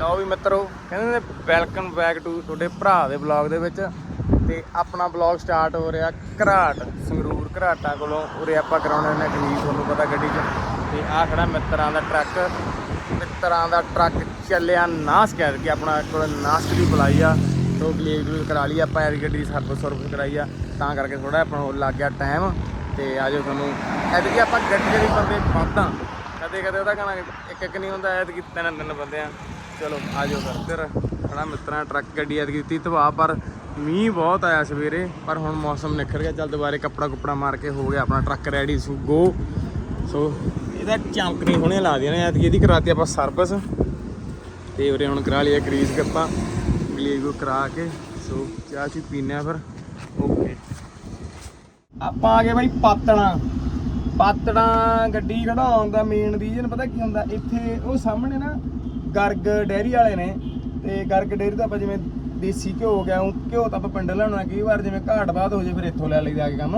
ਲਓ ਵੀ ਮਿੱਤਰੋ, ਕਹਿੰਦੇ ਨੇ ਵੈਲਕਮ ਬੈਕ ਟੂ ਤੁਹਾਡੇ ਭਰਾ ਦੇ ਬਲੌਗ ਦੇ ਵਿੱਚ ਤੇ ਆਪਣਾ ਬਲੌਗ ਸਟਾਰਟ ਹੋ ਰਿਹਾ ਘਰਾਟ, ਸੰਗਰੂਰ ਘਰਾਟਾਂ ਕੋਲੋਂ, ਉਰੇ ਆਪਾਂ ਕਰਾਉਣੇ ਨੇ ਗਲੀਸ ਤੁਹਾਨੂੰ ਪਤਾ ਗੱਡੀ 'ਚ। ਤੇ ਆਹ ਖੜਾ ਮਿੱਤਰਾਂ ਦਾ ਟਰੱਕ, ਮਿੱਤਰਾਂ ਦਾ ਟਰੱਕ ਚੱਲਿਆ ਨਾਸ ਕਹਿ ਕੇ ਆਪਣਾ ਕੋਲ ਨਾਸਕ ਦੀ ਬੁਲਾਈ ਆ। ਤੋਂ ਗਲੀਸ ਗਲੂਸ ਕਰਾ ਲਈ, ਆਪਾਂ ਇਹ ਗੱਡੀ ਦੀ ਸਰਵਿਸ ਸਰਵਿਸ ਕਰਾਈ ਆ। ਤਾਂ ਕਰਕੇ ਥੋੜਾ ਆਪਣਾ ਹੋਰ ਲੱਗ ਗਿਆ ਟਾਈਮ ਤੇ ਆਜੋ ਤੁਹਾਨੂੰ, ਐਤਕੀ ਆਪਾਂ ਗੱਡੀ ਦੇ ਬੰਦੇ ਵੱਧਾਂ। ਕਦੇ ਕਦੇ ਉਹਦਾ ਕਹਣਾ ਇੱਕ ਇੱਕ ਨਹੀਂ ਹੁੰਦਾ, ਐਤਕੀ ਤਿੰਨ ਤਿੰਨ ਬੰਦੇ ਆ। ਚਲੋ ਆਜੋ ਫਿਰ ਇੱਧਰ ਖੜਾ ਮਿੱਤਰਾਂ ਟਰੱਕ ਗੱਡੀ ਐਤਕੀ ਦਿੱਤੀ ਤਬਾਹ, ਪਰ ਮੀਂਹ ਬਹੁਤ ਆਇਆ ਸਵੇਰੇ, ਪਰ ਹੁਣ ਮੌਸਮ ਨਿਖਰ ਗਿਆ। ਚੱਲ ਦੁਬਾਰੇ ਕੱਪੜਾ ਕੁਪੜਾ ਮਾਰ ਕੇ ਹੋ ਗਿਆ ਆਪਣਾ ਟਰੱਕ ਰੈਡੀ ਸੂ ਗੋ ਸੋ ਇਹਦਾ ਚਮਕਣੀ ਹੁਣੇ ਲਾ ਦੀਆਂ ਐਤਕੀ ਇਹਦੀ ਕਰਾਤੀ ਆਪਾਂ ਸਰਵਿਸ ਤੇ ਉਰੇ ਹੁਣ ਕਰਾ ਲਿਆ ਗਰੀਸ ਗੱਪਾਂ ਗਲੀਸ ਕੋ ਕਰਾ ਕੇ। ਸੋ ਚਾਹ ਚੀ ਪੀਨੇ ਆ ਫਿਰ। ਓਕੇ ਆਪਾਂ ਆ ਗਏ ਬਾਈ ਪਾਤਣਾ ਪਾਤਣਾ ਗੱਡੀ ਖੜਾਉਣ ਦਾ ਮੇਨ ਰੀਜਨ ਪਤਾ ਕੀ ਹੁੰਦਾ? ਇੱਥੇ ਉਹ ਸਾਹਮਣੇ ਨਾ ਗਰਗ ਡੈਰੀ ਵਾਲੇ ਨੇ ਤੇ ਗਰਗ ਡੈਰੀ ਦਾ ਆਪਾਂ ਜਿਵੇਂ ਦੇਸੀ ਘਿਓ ਹੋ ਗਿਆ ਉਹ ਘਿਓ ਤਾਂ ਆਪਾਂ ਪਿੰਡ ਲਿਆਉਣਾ ਕਈ ਵਾਰ, ਜਿਵੇਂ ਘਾਟ ਬਾਅਦ ਹੋ ਜੇ ਫਿਰ ਇੱਥੋਂ ਲੈ ਲਈਦਾ ਆ ਕੇ ਕੰਮ।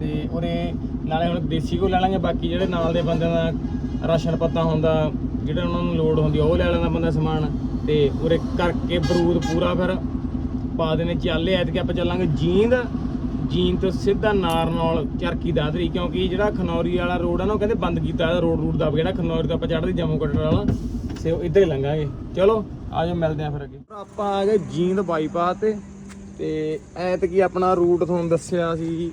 ਤੇ ਉਰੇ ਨਾਲੇ ਹੁਣ ਦੇਸੀ ਘਿਓ ਲੈ ਲਾਂਗੇ, ਬਾਕੀ ਜਿਹੜੇ ਨਾਲ ਦੇ ਬੰਦਿਆਂ ਦਾ ਰਾਸ਼ਨ ਪੱਤਾ ਹੁੰਦਾ, ਜਿਹੜਾ ਉਹਨਾਂ ਨੂੰ ਲੋੜ ਹੁੰਦੀ ਉਹ ਲੈ ਲੈਂਦਾ ਬੰਦਾ ਸਮਾਨ। ਤੇ ਉਰੇ ਕਰਕੇ ਬਰੂਦ ਪੂਰਾ ਫਿਰ ਪਾ ਦੇਣੇ ਚੱਲੇ, ਐਤਕੀ ਆਪਾਂ ਚੱਲਾਂਗੇ ਜੀਂਦ। ਜੀਂਦ ਤੋਂ ਸਿੱਧਾ ਨਾਰਨੌਲ, ਚਰਖੀ ਦਾਦਰੀ, ਕਿਉਂਕਿ ਜਿਹੜਾ ਖਨੌਰੀ ਵਾਲਾ ਰੋਡ ਆ ਨਾ, ਉਹ ਕਹਿੰਦੇ ਬੰਦ ਕੀਤਾ ਰੋਡ ਰੂਟ ਦਾ, ਜਿਹੜਾ ਖਨੌਰੀ ਤੋਂ ਆਪਾਂ ਚੜ੍ਹਦੇ ਜੰਮੂ ਕਟਰ ਵਾਲਾ। ਸੇ ਉਹ ਇੱਧਰ ਹੀ ਲੰਘਾਂਗੇ। ਚਲੋ ਆਜੋ ਮਿਲਦੇ ਆਂ ਫਿਰ ਅੱਗੇ। ਆਪਾਂ ਆ ਗਏ ਜੀਂਦ ਬਾਈਪਾਸ ਤੇ। ਤੇ ਐਤਕੀ ਆਪਣਾ ਰੂਟ ਤੁਹਾਨੂੰ ਦੱਸਿਆ ਸੀ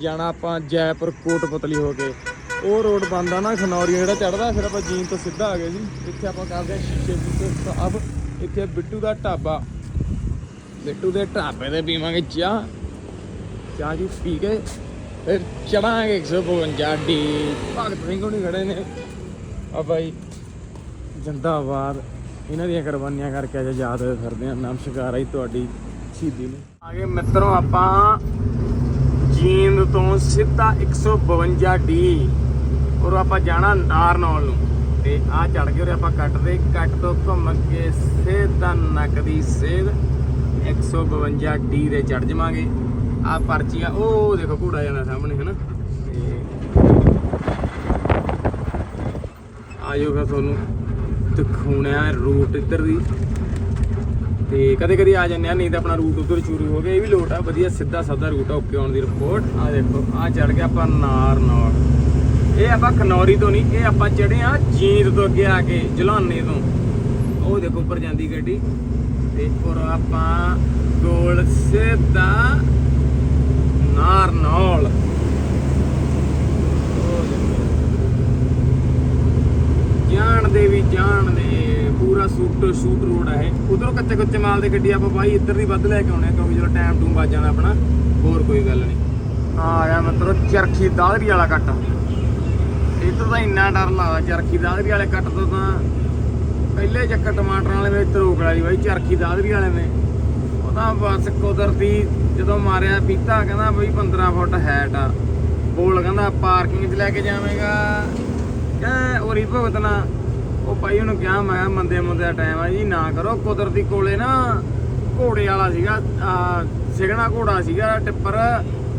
ਜਾਣਾ ਆਪਾਂ ਜੈਪੁਰ ਕੋਟਪਤਲੀ ਹੋ ਕੇ। ਉਹ ਰੋਡ ਬੰਦਾ ਨਾ ਖਨੌਰੀ, ਜਿਹੜਾ ਚੜਦਾ ਫਿਰ ਆਪਾਂ ਜੀਂਦ ਤੋਂ ਸਿੱਧਾ ਆ ਗਏ ਜੀ। ਇੱਥੇ ਆਪਾਂ ਕਰਦੇ ਆ ਸ਼ੀਸ਼ੇ ਸ਼ੀਸ਼ੇ ਸਾਫ਼। ਇੱਥੇ ਬਿੱਟੂ ਦਾ ਢਾਬਾ। ਬਿੱਟੂ ਦੇ ਢਾਬੇ ਤੇ ਪੀਵਾਂਗੇ ਚਾਹ। ਚਾਹ ਜੀ ਪੀ ਕੇ ਫਿਰ ਚੜਾਂਗੇ 152 ਡੀ। ਭਗਤ ਸਿੰਘ ਹੁਣੀ ਖੜੇ ਨੇ। ਆ ਬਾਈ। ਜਿੰਦਾਬਾਦ। ਇਹਨਾਂ ਦੀਆਂ ਕੁਰਬਾਨੀਆਂ ਕਰਕੇ ਅੱਜ ਯਾਦ ਹੋਏ ਫਿਰਦੇ ਆ ਨਮਸਕਾਰ ਆਈ ਤੁਹਾਡੀ ਸ਼ਹੀਦੀ ਨੂੰ। ਆ ਗਏ ਮਿੱਤਰੋ ਆਪਾਂ ਜੀਂਦ ਤੋਂ ਸਿੱਧਾ 152 ਡੀ। ਔਰ ਆਪਾਂ ਜਾਣਾ ਨਾਰਨੌਲ ਨੂੰ। ਤੇ ਆ ਚੜ ਗਏ ਔਰ ਆਪਾਂ ਕੱਟਦੇ ਕੱਟ ਤੋਂ ਘੁੰਮ ਕੇ ਸਿੱਧਾ ਨੱਕ ਦੀ ਸੇਧ 152 ਡੀ ਦੇ ਚੜ ਜਾਵਾਂਗੇ। ਆ ਪਰਚੀਆਂ ਉਹ ਦੇਖੋ ਘੋੜਾ ਜਾਣਾ ਸਾਹਮਣੇ, ਹਨਾ? ਆਜੋ ਫਿਰ ਤੁਹਾਨੂੰ। ਦਿਖਾਉਣਾ ਰੂਟ ਇੱਧਰ ਦੀ। ਤੇ ਕਦੇ ਕਦੇ ਆ ਜਾਂਦੇ ਆ, ਨਹੀਂ ਤਾਂ ਆਪਣਾ ਰੂਟ ਉਧਰ ਚੂਰੀ ਹੋ ਗਿਆ, ਇਹ ਵੀ ਲੋਟ ਆ, ਵਧੀਆ ਸਿੱਧਾ ਸਾਦਾ ਰੂਟ ਆ, ਓਕੇ ਆਉਣ ਦੀ ਰਿਪੋਰਟ ਆ ਦੇਖੋ, ਆ ਚੜ ਗਿਆ ਆਪਾਂ ਨਾਰ ਨਾਲ। ਇਹ ਆਪਾਂ ਖਨੌਰੀ ਤੋਂ ਨਹੀਂ, ਇਹ ਆਪਾਂ ਚੜੇ ਆ ਜੀਂਦ ਤੋਂ ਅੱਗੇ ਆ ਕੇ, ਜਲਾਨੇ ਤੋਂ। ਉਹ ਦੇਖੋ, ਉੱਪਰ ਜਾਂਦੀ ਗੱਡੀ। ਤੇ ਔਰ ਆਪਾਂ ਗੋਲ ਸਿੱਧਾ ਨਾਰ ਨਾਲ। ਜਾਣ ਦੇ ਪੂਰਾ ਸੂਟ ਸੂਟ ਰੋਡ ਹੈ ਉਧਰੋਂ ਕੱਚੇ ਕੱਚੇ ਮਾਲ ਦੀ ਗੱਡੀ ਆਪਾਂ ਬਾਈ ਇੱਧਰ ਦੀ ਵੱਧ ਲੈ ਕੇ ਆਉਣੇ ਆ ਕਿਉਂਕਿ ਜਦੋਂ ਟਾਈਮ ਟੂਮ ਵੱਜ ਜਾਣਾ ਆਪਣਾ ਹੋਰ ਕੋਈ ਗੱਲ ਨਹੀਂ। ਆ ਗਿਆ ਮਤਲਬ ਚਰਖੀ ਦਾਦਰੀ ਵਾਲਾ ਕੱਟ ਇੱਧਰ ਤਾਂ ਇੰਨਾ ਡਰ ਲੱਗਦਾ ਚਰਖੀ ਦਾਦਰੀ ਵਾਲੇ ਕੱਟ ਤੋਂ ਤਾਂ ਪਹਿਲੇ ਚੱਕਰ ਟਮਾਟਰਾਂ ਵਾਲੇ ਵਿੱਚ ਰੋਕ ਲਈ ਬਾਈ ਚਰਖੀ ਦਾਦਰੀ ਵਾਲੇ ਨੇ ਉਹ ਤਾਂ ਬਸ ਕੁਦਰਤੀ ਜਦੋਂ ਮਾਰਿਆ ਪੀਤਾ ਕਹਿੰਦਾ ਬਈ 15 ਫੁੱਟ ਹੈਟ ਆ। ਬੋਲ ਕਹਿੰਦਾ ਪਾਰਕਿੰਗ 'ਚ ਲੈ ਕੇ ਜਾਵੇਂਗਾ? ਕਹ ਉਰੀ ਭੁਗਤਣਾ ਉਹ ਭਾਈ ਉਹਨੂੰ ਕਿਹਾ, ਮੈਂ ਕਿਹਾ ਮੰਦੇ ਮੰਦੇ ਦਾ ਟਾਈਮ ਆ ਜੀ, ਨਾ ਕਰੋ। ਕੁਦਰਤੀ ਕੋਲੇ ਨਾ ਘੋੜੇ ਵਾਲਾ ਸੀਗਾ ਸਿਗਣਾ ਘੋੜਾ ਸੀਗਾ, ਟਿੱਪਰ।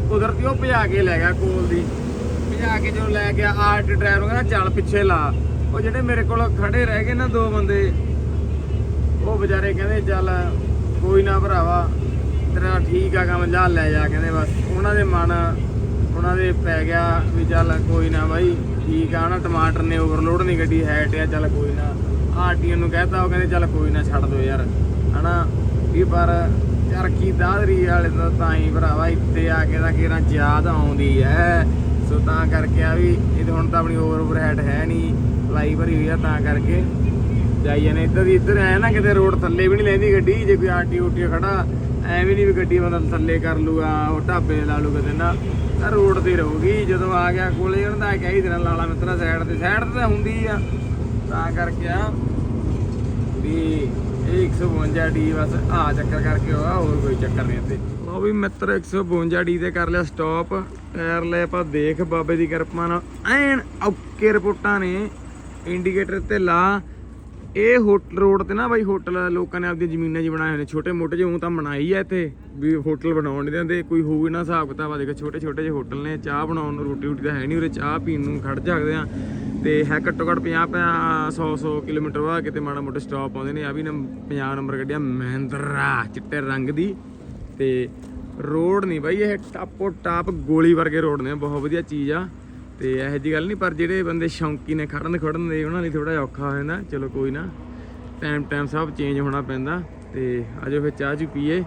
ਕੁਦਰਤੀ ਉਹ ਭਜਾ ਕੇ ਲੈ ਗਿਆ ਕੋਲ ਦੀ। ਭਜਾ ਕੇ ਜਦੋਂ ਲੈ ਗਿਆ ਆਰਟ ਡਰਾਈਵਰ ਕਹਿੰਦਾ, ਚੱਲ ਪਿੱਛੇ ਲਾ। ਉਹ ਜਿਹੜੇ ਮੇਰੇ ਕੋਲ ਖੜੇ ਰਹਿ ਗਏ ਨਾ ਦੋ ਬੰਦੇ, ਉਹ ਵਿਚਾਰੇ ਕਹਿੰਦੇ, ਚੱਲ ਕੋਈ ਨਾ ਭਰਾਵਾ, ਤੇਰਾ ਠੀਕ ਆ ਕੰਮ, ਜਾ ਲੈ ਜਾ, ਕਹਿੰਦੇ ਬਸ। ਉਹਨਾਂ ਦੇ ਮਨ, ਉਹਨਾਂ ਦੇ ਪੈ ਗਿਆ ਵੀ ਚੱਲ ਕੋਈ ਨਾ ਬਾਈ। ਠੀਕ ਆ ਨਾ ਟਮਾਟਰ ਨੇ ਓਵਰਲੋਡ ਨਹੀਂ ਗੱਡੀ ਹੈਟ ਆ, ਚੱਲ ਕੋਈ ਨਾ। ਆਰਟੀਐਨ ਨੂੰ ਕਹਿਤਾ ਉਹ ਕਹਿੰਦੇ, ਚੱਲ ਕੋਈ ਨਾ, ਛੱਡ ਦੋ ਯਾਰ। ਹਨਾ, ਵੀ ਪਰ ਚਰਖੀ ਦਾਦਰੀ ਵਾਲੇ ਤਾਂ ਤਾਂ ਹੀ ਭਰਾਵਾ, ਇੱਥੇ ਆ ਕੇ ਤਾਂ ਕਿਰਾਂ ਯਾਦ ਆਉਂਦੀ ਐ। ਸੋ ਤਾਂ ਕਰਕੇ ਆ ਵੀ, ਇਹ ਹੁਣ ਤਾਂ ਆਪਣੀ ਓਵਰ ਓਵਰ ਹੈਡ ਹੈ ਨਹੀਂ, ਲਾਈ ਭਰੀ ਹੋਈ ਆ ਤਾਂ ਕਰਕੇ। ਜਾਈ ਜਾਨੇ ਇੱਧਰ ਦੀ, ਇੱਧਰ ਐ ਨਾ ਕਿਤੇ ਰੋਡ ਥੱਲੇ ਵੀ ਨਹੀਂ ਲੈਂਦੀ ਗੱਡੀ, ਜੇ ਕੋਈ ਆਰਟੀ ਊਟੀ ਖੜਾ, ਐਵੇਂ ਨਹੀਂ ਵੀ ਗੱਡੀ ਬੰਦਾ ਥੱਲੇ ਕਰ ਲੂਗਾ, ਉਹ ਢਾਬੇ ਲਾ ਲੂਗਾ ਤੇ ਨਾ। ਤਾਂ ਰੋਡ ਤੇ ਰਹੂਗੀ, ਜਦੋਂ ਆ ਗਿਆ ਕੋਲੇ, ਉਹਨਾਂ ਦਾ ਕਹੀ ਦਿਨ ਲਾਲਾ ਮਿੱਤਰਾ ਸਾਈਡ ਤੇ। ਸਾਈਡ ਤੇ ਤਾਂ ਹੁੰਦੀ ਆ। ਤਾਂ ਕਰਕੇ ਆ ਵੀ ਇਹ 152 ਡੀ ਬਸ ਆ ਚੱਕਰ ਕਰਕੇ ਹੋਆ ਹੋਰ ਕੋਈ ਚੱਕਰ ਨਹੀਂ ਇੱਥੇ। ਉਹ ਵੀ ਮਿੱਤਰ 152 ਡੀ ਤੇ ਕਰ ਲਿਆ ਸਟਾਪ ਟਾਇਰ ਲੈ ਆਪਾਂ ਦੇਖ ਬਾਬੇ ਦੀ ਕਿਰਪਾ ਨਾਲ। ਐਨ ਓਕੇ ਰਿਪੋਰਟਾਂ ਨੇ। ਇੰਡੀਕੇਟਰ ਤੇ ਲਾ। ਇਹ ਹੋਟਲ ਰੋਡ ਤੇ ਨਾ ਬਾਈ, ਹੋਟਲ ਲੋਕਾਂ ਨੇ ਆਪਦੀਆਂ ਜ਼ਮੀਨਾਂ 'ਚ ਬਣਾਏ ਹੋਏ ਨੇ, ਛੋਟੇ ਮੋਟੇ ਜਿਹੇ ਉਹ ਤਾਂ ਬਣਾਈ ਆ ਇੱਥੇ, ਵੀ ਹੋਟਲ ਬਣਾਉਣ ਨਹੀਂ ਦਿੰਦੇ ਕੋਈ ਹੋਊ ਨਾ ਹਿਸਾਬ ਕਿਤਾਬ ਆ ਦੇਖ ਛੋਟੇ ਛੋਟੇ ਜਿਹੇ ਹੋਟਲ ਨੇ, ਚਾਹ ਬਣਾਉਣ ਨੂੰ ਰੋਟੀ ਰੋਟੀ ਤਾਂ ਹੈ ਨਹੀਂ ਉਰੇ, ਚਾਹ ਪੀਣ ਨੂੰ ਖੜ ਸਕਦੇ ਆ, ਤੇ ਹੈ ਘੱਟੋ ਘੱਟ 50 100 100 ਕਿਲੋਮੀਟਰ ਵਾ ਕਿਤੇ ਮਾੜਾ ਮੋਟਾ ਸਟਾਪ ਆਉਂਦੇ ਨੇ ਆ ਵੀ ਨਾ 50 ਨੰਬਰ ਗੱਡੀਆਂ ਮਹਿੰਦਰਾ ਚਿੱਟੇ ਰੰਗ ਦੀ, ਤੇ ਰੋਡ ਨਹੀਂ ਬਾਈ, ਇਹ ਟਾਪੋ ਟਾਪ ਗੋਲੀ ਵਰਗੇ ਰੋਡ ਨੇ, ਬਹੁਤ ਵਧੀਆ ਚੀਜ਼ ਆ। ਤੇ ਇਹੋ ਜੀ ਗੱਲ ਨਹੀਂ, ਪਰ ਜਿਹੜੇ ਬੰਦੇ ਸ਼ੌਂਕੀ ਨੇ, ਖੜਨ ਖੜਨ ਦੇ, ਉਹਨਾਂ ਲਈ ਥੋੜਾ ਜਿਹਾ ਔਖਾ ਹੋ ਜਾਂਦਾ। ਚਲੋ ਕੋਈ ਨਾ ਟਾਈਮ ਟਾਈਮ ਸਭ ਚੇਂਜ ਹੋਣਾ ਪੈਂਦਾ। ਤੇ ਆਜੋ ਫਿਰ ਚਾਹ ਚੂ ਪੀਏ।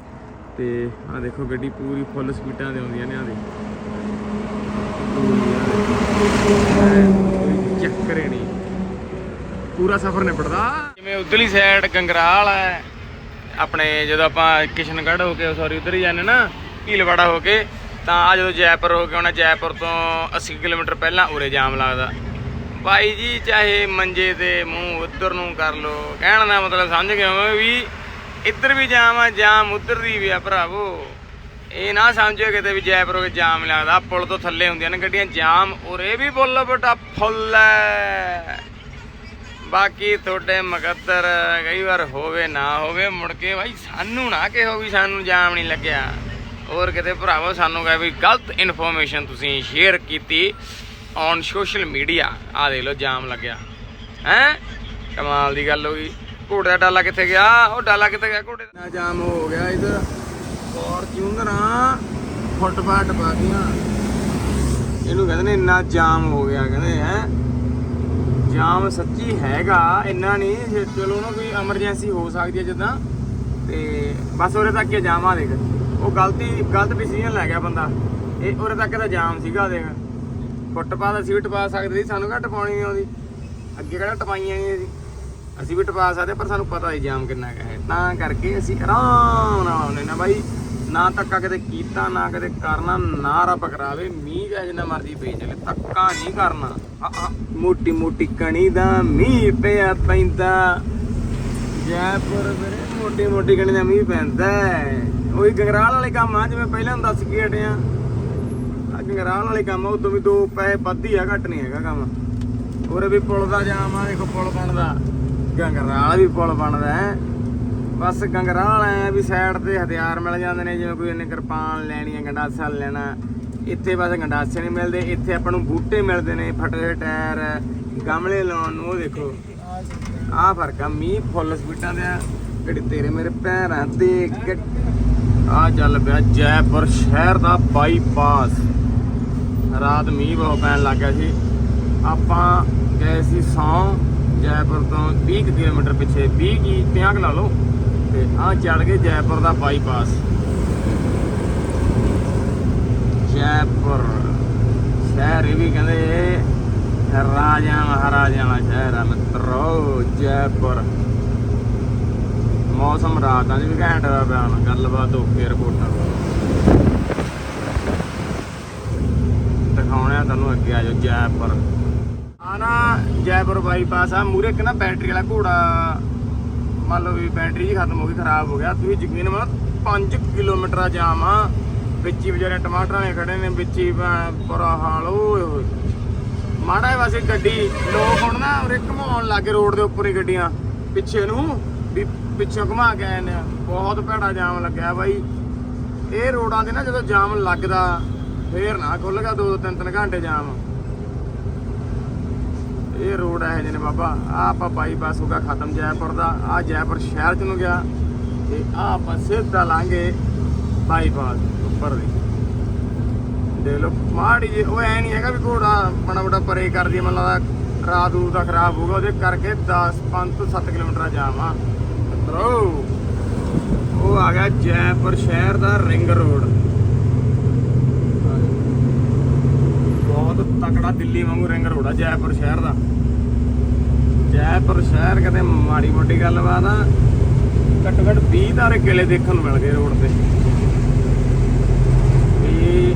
ਤੇ ਆ ਦੇਖੋ ਗੱਡੀ ਪੂਰੀ ਫੁੱਲ ਸਪੀਡਾਂ ਤੇ ਆਉਂਦੀਆਂ ਨੇ ਆ ਦੇ ਕੋਈ ਚੱਕਰ ਨਹੀਂ। ਪੂਰਾ ਸਫ਼ਰ ਨਿਪਟਦਾ ਜਿਵੇਂ ਉਧਰਲੀ ਸਾਈਡ ਗੰਗਰਾਲ ਹੈ, ਆਪਣੇ ਜਦੋਂ ਆਪਾਂ ਕਿਸ਼ਨਗੜ੍ਹ ਹੋ ਕੇ ਸੌਰੀ ਉਧਰ ਹੀ ਜਾਂਦੇ ਨਾ, ਭੀਲਵਾੜਾ ਹੋ ਕੇ ਤਾਂ ਆ ਜਦੋਂ ਜੈਪੁਰ ਹੋ ਕੇ ਆਉਣਾ, ਜੈਪੁਰ ਤੋਂ 80 ਕਿਲੋਮੀਟਰ ਪਹਿਲਾਂ ਉਰੇ ਜਾਮ ਲੱਗਦਾ। ਬਾਈ ਜੀ, ਚਾਹੇ ਮੰਜੇ ਤੇ ਮੂੰਹ ਉੱਧਰ ਨੂੰ ਕਰ ਲੋ ਕਹਿਣ ਦਾ ਮਤਲਬ ਸਮਝ ਗਏ ਹੋਵੇ ਵੀ ਇੱਧਰ ਵੀ ਜਾਮ ਆ, ਜਾਮ ਉੱਧਰ ਦੀ ਵੀ ਆ ਭਰਾਵੋ। ਇਹ ਨਾ ਸਮਝਿਓ ਕਿਤੇ ਵੀ ਜੈਪੁਰ ਹੋ ਕੇ ਜਾਮ ਲੱਗਦਾ। ਪੁਲ ਤੋਂ ਥੱਲੇ ਹੁੰਦੀਆਂ ਨੇ ਗੱਡੀਆਂ, ਜਾਮ ਉਰੇ ਵੀ ਪੁੱਲ ਬਟਾ ਫੁੱਲ ਬਾਕੀ ਤੁਹਾਡੇ ਮੁਕੱਦਰ ਕਈ ਵਾਰ ਹੋਵੇ, ਨਾ ਹੋਵੇ, ਮੁੜ ਕੇ ਭਾਈ ਸਾਨੂੰ ਨਾ ਕਿਹੋ ਵੀ ਸਾਨੂੰ ਜਾਮ ਨਹੀਂ ਲੱਗਿਆ। ਹੋਰ ਕਿਤੇ ਭਰਾਵੋ, ਸਾਨੂੰ ਕਹੇ ਵੀ ਗਲਤ ਇਨਫੋਰਮੇਸ਼ਨ ਤੁਸੀਂ ਸ਼ੇਅਰ ਕੀਤੀ ਔਨ ਸੋਸ਼ਲ ਮੀਡੀਆ ਆ ਦੇਖ ਲਓ, ਜਾਮ ਲੱਗਿਆ। ਹੈ? ਕਮਾਲ ਦੀ ਗੱਲ ਹੋ ਗਈ। ਘੋੜੇ ਦਾ ਡਾਲਾ ਕਿੱਥੇ ਗਿਆ? ਉਹ ਡਾਲਾ ਕਿੱਥੇ ਗਿਆ? ਘੋੜੇ ਦਾ ਜਾਮ ਹੋ ਗਿਆ ਇਧਰ। ਫੋਰਚੂਨਰਾਂ ਫੁੱਟਪਾਟ ਪਾ ਗਈਆਂ। ਇਹਨੂੰ ਕਹਿੰਦੇ ਨੇ ਇੰਨਾ ਜਾਮ ਹੋ ਗਿਆ, ਕਹਿੰਦੇ, ਹੈ? ਜਾਮ ਸੱਚੀ ਹੈਗਾ, ਇੰਨਾ ਨਹੀਂ। ਚਲੋ ਨਾ ਕੋਈ ਐਮਰਜੈਂਸੀ ਹੋ ਸਕਦੀ ਹੈ ਜਿੱਦਾਂ। ਤੇ ਬਸ ਉਰੇ ਤੱਕ ਹੀ ਜਾਮ ਆ ਦੇਖ। ਉਹ ਗਲਤੀ, ਗਲਤ ਡਿਸੀਜਨ ਲੈ ਗਿਆ ਬੰਦਾ। ਇਹ ਉਰੇ ਤੱਕ ਤਾਂ ਜਾਮ ਸੀਗਾ ਦੇਖ। ਫੁੱਟਪਾਥ ਅਸੀਂ ਵੀ ਟਪਾ ਸਕਦੇ ਸੀ, ਸਾਨੂੰ ਘੱਟ ਪਾਉਣੀ ਨਹੀਂ ਆਉਂਦੀ ਅੱਗੇ ਕਿਹੜਾ ਟਪਾਈਆਂ ਨਹੀਂ ਅਸੀਂ ਅਸੀਂ ਵੀ ਟਪਾ ਸਕਦੇ, ਪਰ ਸਾਨੂੰ ਪਤਾ ਹੀ ਜਾਮ ਕਿੰਨਾ ਕੁ ਹੈ। ਤਾਂ ਕਰਕੇ ਅਸੀਂ ਆਰਾਮ ਨਾਲ ਆਉਂਦੇ ਨਾ ਬਾਈ। ਨਾ ਧੱਕਾ ਕਦੇ ਕੀਤਾ, ਨਾ ਕਦੇ ਕਰਨਾ, ਨਾ ਰੱਬ ਕਰਾਵੇ। ਮੀਂਹ ਜਾਂ ਜਿੰਨਾ ਮਰਜ਼ੀ ਪਈ ਚਲੇ ਧੱਕਾ ਨਹੀਂ ਕਰਨਾ। ਮੋਟੀ ਮੋਟੀ ਕਣੀ ਦਾ ਮੀਂਹ ਪਿਆ ਪੈਂਦਾ। ਜੈਪੁਰ ਵੀਰੇ। ਮੋਟੀ ਮੋਟੀ ਕਣੀ ਦਾ ਮੀਂਹ ਪੈਂਦਾ ਹੈ। ਉਹੀ ਗੰਗਰਾਲ ਵਾਲੇ ਕੰਮ ਆ, ਜਿਵੇਂ ਪਹਿਲਾਂ ਦੱਸ ਕੇ ਹਟੇ ਆ ਆ ਗੰਗਰਾਲ ਵਾਲੇ ਕੰਮ ਆ, ਉਦੋਂ ਵੀ ਦੋ ਪੈਸੇ ਵੱਧ ਹੀ ਆ, ਘੱਟ ਨਹੀਂ ਹੈਗਾ ਕੰਮ। ਉਰੇ ਵੀ ਪੁਲ ਦਾ ਜਾਮ ਆ, ਦੇਖੋ ਪੁਲ ਬਣਦਾ। ਗੰਗਰਾਲ ਵੀ ਪੁਲ ਬਣਦਾ ਹੈ। ਬਸ ਗੰਗਰਾਲ ਐ ਵੀ ਸਾਈਡ ਤੇ ਹਥਿਆਰ ਮਿਲ ਜਾਂਦੇ ਨੇ, ਜਿਵੇਂ ਕੋਈ ਇਹਨੇ ਕਿਰਪਾਨ ਲੈਣੀ ਹੈ ਗੰਡਾਸਾ ਲੈਣਾ। ਇੱਥੇ ਬਸ ਗੰਡਾਸੇ ਨਹੀਂ ਮਿਲਦੇ, ਇੱਥੇ ਆਪਾਂ ਨੂੰ ਬੂਟੇ ਮਿਲਦੇ ਨੇ, ਫਟੇ ਹੋਏ ਟਾਇਰ, ਗਮਲੇ ਲਾਉਣ ਨੂੰ, ਉਹ ਦੇਖੋ। ਆਹ ਫ਼ਰਕ ਆ, ਮੀਂਹ ਫੁੱਲ ਸਪੀਟਾਂ ਦੇ ਆ। ਜਿਹੜੀ ਤੇਰੇ ਮੇਰੇ ਭੈਣਾਂ ਤੇ ਆ ਚੱਲ ਪਿਆ ਜੈਪੁਰ ਸ਼ਹਿਰ ਦਾ ਬਾਈਪਾਸ। ਰਾਤ ਮੀਂਹ ਬਹੁਤ ਪੈਣ ਲੱਗ ਗਿਆ ਸੀ। ਆਪਾਂ ਗਏ ਸੀ ਸੌ, ਜੈਪੁਰ ਤੋਂ 20 ਕਿਲੋਮੀਟਰ ਪਿੱਛੇ 20 ਕੀ 50 ਲਾ ਲਓ। ਤੇ ਆ ਚੜ ਗਏ ਜੈਪੁਰ ਦਾ ਬਾਈਪਾਸ। ਜੈਪੁਰ ਸ਼ਹਿਰ ਇਹ ਵੀ ਕਹਿੰਦੇ ਰਾਜਾ ਮਹਾਰਾਜਾ ਦਾ ਸ਼ਹਿਰ ਆ ਮਿੱਤਰੋ, ਜੈਪੁਰ। ਮੌਸਮ ਰਾਤ ਦੀ ਵੀ ਘੈਂਟ ਦਾ ਬਿਆਨ ਗੱਲਬਾਤ ਓਕੇ ਰਿਪੋਰਟਾਂ ਦਿਖਾਉਣੇ ਆ ਤੁਹਾਨੂੰ ਅੱਗੇ, ਆ ਜਾਓ ਜੈਪੁਰ। ਆ ਨਾ ਜੈਪੁਰ ਬਾਈਪਾਸ ਆ ਮੂਰੇ ਇੱਕ ਨਾ ਬੈਟਰੀ ਵਾਲਾ ਘੋੜਾ, ਮੰਨ ਲਓ ਵੀ ਬੈਟਰੀ ਜੀ ਖਤਮ ਹੋ ਗਈ, ਖਰਾਬ ਹੋ ਗਿਆ। ਤੁਸੀਂ ਯਕੀਨ ਮੰਨ 5 ਕਿਲੋਮੀਟਰ ਦਾ ਜਾਮ ਆ। ਵਿੱਚ ਹੀ ਵਿਚਾਰੇ ਟਮਾਟਰਾਂ ਨੇ ਖੜੇ ਨੇ, ਵਿੱਚ ਹੀ ਬੁਰਾ ਹਾਲ, ਓਏ ਹੋਏ। ਮਾੜਾ ਜਿਹਾ ਵੈਸੇ ਗੱਡੀ, ਲੋਕ ਹੁਣ ਨਾ ਉਰੇ ਘਮਾਉਣ ਲੱਗੇ ਰੋਡ ਦੇ ਉੱਪਰ ਹੀ ਗੱਡੀਆਂ, ਪਿੱਛੇ ਨੂੰ, ਵੀ ਪਿੱਛੋਂ ਘੁਮਾ ਕੇ ਆਏ ਨੇ। ਬਹੁਤ ਭੈੜਾ ਜਾਮ ਲੱਗਿਆ ਬਾਈ। ਇਹ ਰੋਡਾਂ ਦੇ ਨਾ ਜਦੋਂ ਜਾਮ ਲੱਗਦਾ ਫੇਰ ਨਾ ਖੁੱਲਗਾ ਦੋ ਦੋ ਤਿੰਨ ਤਿੰਨ ਘੰਟੇ ਜਾਮ। ਇਹ ਰੋਡ ਹੈ ਜਿਹਨੇ ਬਾਬਾ। ਆ ਆਪਾਂ ਬਾਈਪਾਸ ਹੋ ਖਤਮ ਜੈਪੁਰ ਦਾ। ਆ ਜੈਪੁਰ ਸ਼ਹਿਰ ਚ ਨੂੰ ਗਿਆ। ਤੇ ਆ ਆਪਾਂ ਸਿੱਧਾ ਲਾਂਗੇ ਬਾਈਪਾਸ ਉੱਪਰ ਦੀ। ਦੇਖ ਲਓ ਮਾੜੀ ਜੀ ਉਹ ਐ ਨਹੀਂ ਹੈਗਾ ਵੀ ਘੋੜਾ ਬੜਾ ਬੜਾ ਪਰੇ ਕਰਦੀ ਹੈ, ਮੈਨੂੰ ਲੱਗਦਾ ਰਾਤ ਦਾ ਖਰਾਬ ਹੋਊਗਾ। ਉਹਦੇ ਕਰਕੇ 10 5 ਤੋਂ 7 ਕਿਲੋਮੀਟਰ ਦਾ ਜਾਮ ਆ। ਮਿੱਤਰੋ, ਉਹ ਆ ਗਿਆ ਜੈਪੁਰ ਸ਼ਹਿਰ ਦਾ ਰਿੰਗ ਰੋਡ। ਬਹੁਤ ਤਕੜਾ ਦਿੱਲੀ ਵਾਂਗੂ ਰਿੰਗ ਰੋਡ ਆ ਜੈਪੁਰ ਸ਼ਹਿਰ ਦਾ। ਜੈਪੁਰ ਸ਼ਹਿਰ ਕਹਿੰਦੇ ਮਾੜੀ ਮੋਟੀ ਗੱਲਬਾਤ ਆ ਘੱਟੋ ਘੱਟ 20 ਤਾਰੇ ਕਿਲੇ ਦੇਖਣ ਨੂੰ ਮਿਲ ਗਏ ਰੋਡ ਤੇ। ਇਹ